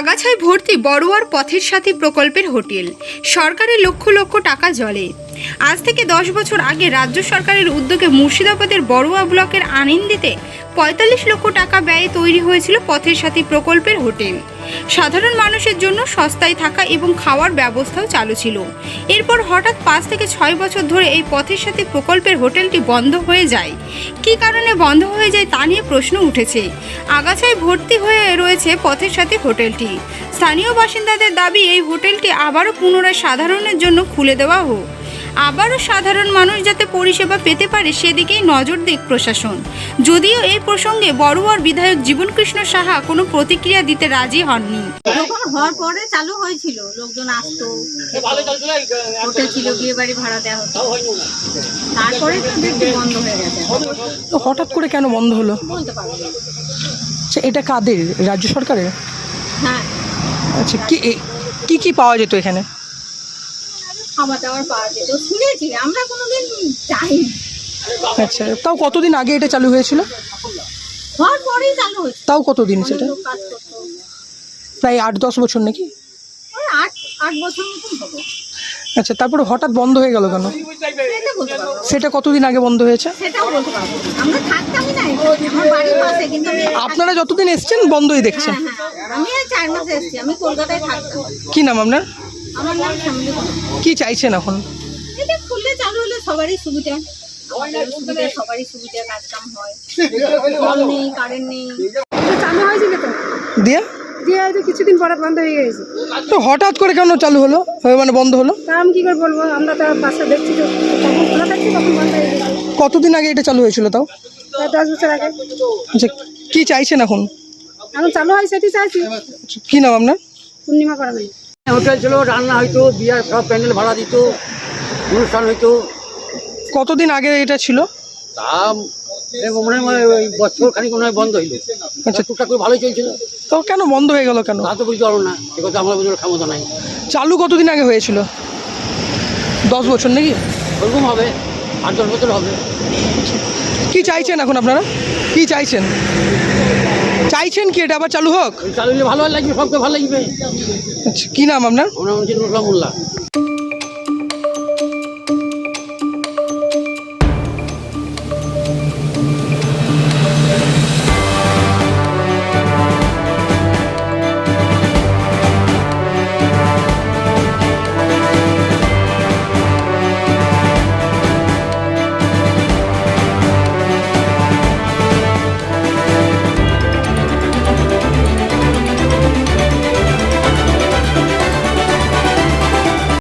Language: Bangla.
আগাছায় ভর্তি বড়ুয়ার পথের সাথী প্রকল্পের হোটেল। সরকারের লক্ষ লক্ষ টাকা জলে। আজ থেকে দশ বছর আগে রাজ্য সরকারের উদ্যোগে মুর্শিদাবাদের বড়ুয়া ব্লকের আনিন্দিতে পঁয়তাল্লিশ লক্ষ টাকা ব্যয়ে তৈরি হয়েছিল পথের সাথী প্রকল্পের হোটেল। সাধারণ মানুষের জন্য সস্তায় থাকা এবং খাওয়ার ব্যবস্থাও চালু ছিল। এরপর হঠাৎ পাঁচ থেকে ছয় বছর ধরে এই পথের সাথী প্রকল্পের হোটেলটি বন্ধ হয়ে যায়। কী কারণে বন্ধ হয়ে যায় তা নিয়ে প্রশ্ন উঠেছে। আগাছায় ভর্তি হয়ে রয়েছে পথের সাথে হোটেলটি। স্থানীয় বাসিন্দাদের দাবি, এই হোটেলটি আবারও পুনরায় সাধারণের জন্য খুলে দেওয়া হোক। আবারও সাধারণ মানুষ যাতে পরিষেবা পেতে পারে সেদিকেই নজর দিক প্রশাসন। যদিও এই প্রসঙ্গে বড়ুয়ার বিধায়ক জীবনকৃষ্ণ সাহা কোনো প্রতিক্রিয়া দিতে রাজি হননি। যখন হওয়ার পরে চালু হয়েছিল। লোকজন আসতো হোটেল ছিল বিয়ে বাড়ি ভাড়া দেওয়া হতো। তারপরে তো বন্ধ হয়ে গেছে। হঠাৎ করে কেন বন্ধ হলো? বলতে পারব আচ্ছা এটা কাদের? রাজ্য সরকারের? হ্যাঁ। আচ্ছা কি কি পাওয়া যেত এখানে? খাবার দাবার পাওয়া যেত শুনেছি আমরা কোনোদিন যাইনি। আচ্ছা তাও কতদিন আগে এটা চালু হয়েছিল? হওয়ার পরেই চালু হয়েছে তাও কতদিন সেটা? লোক কাজ করতো। প্রায় আট দশ বছর নাকি? ওই আট আট বছর মতন আচ্ছা তারপরে হঠাৎ বন্ধ হয়ে গেল কেন? সেটা বলতে পারব না। সেটা কতদিন আগে বন্ধ হয়েছে? সেটাও বলতে পারব না। আমরা থাকতামই না আমার বাড়ির পাশে কিন্তু আমি আপনারা যতদিন এসছেন বন্ধই দেখছেন। হ্যাঁ হ্যাঁ আমি আর চার মাসে এসেছি। আমি কলকাতায় থাকতাম। কি নাম আপনার? আমার নাম শ্যামলী কি চাইছেন এখন? এটা খুললে চালু হলে সবারই সুবিধা। আমাদেরও সুবিধা সবারই সুবিধা কাজ কাম হয়। জল নেই কারেন্ট নেই। চালু হয়েছিল তো দিয়ে? দিয়ে হয়তো কিছুদিন পরে বন্ধ হয়ে গেছে। তো হঠাৎ করে কেন চালু হলো? মানে বন্ধ হলো? তা আমি কী করে বলব? আমরা তো বাসা দেখছি তো। তখন খোলা থাকছি তখন বন্ধ হয়ে গেছে। কতদিন আগে এটা চালু হয়েছিল তাও? তা দশ বছর আগে। আচ্ছা কি চাইছেন এখন? এখন চালু হয় সেটি চাইছি। কি নাম আপনার? পূর্ণিমা করা নেই হোটেল ছিল রান্না হইতো বিয়ার সব প্যান্ডেল ভাড়া দিত অনুষ্ঠান হইতো। কতদিন আগে এটা ছিল? তা মনে হয় ওই বছর খানিক মনে হয় বন্ধ হইল। আচ্ছা। টুকটাক করে ভালোই চলছিল। তো কেন বন্ধ হয়ে গেল কেন? তা তো বুঝতে পারব না সে কথা আমার বুঝতে ক্ষমতা নাই। চালু কতদিন আগে হয়েছিল? দশ বছর নাকি? ওরকম হবে আট দশ বছর হবে। কি চাইছেন এখন আপনারা? কি চাইছেন? চাইছেন কি এটা আবার চালু হোক? চালু হলে ভালো লাগবে সবকে ভালো লাগবে। আচ্ছা কি নাম আপনার? মোল্লা।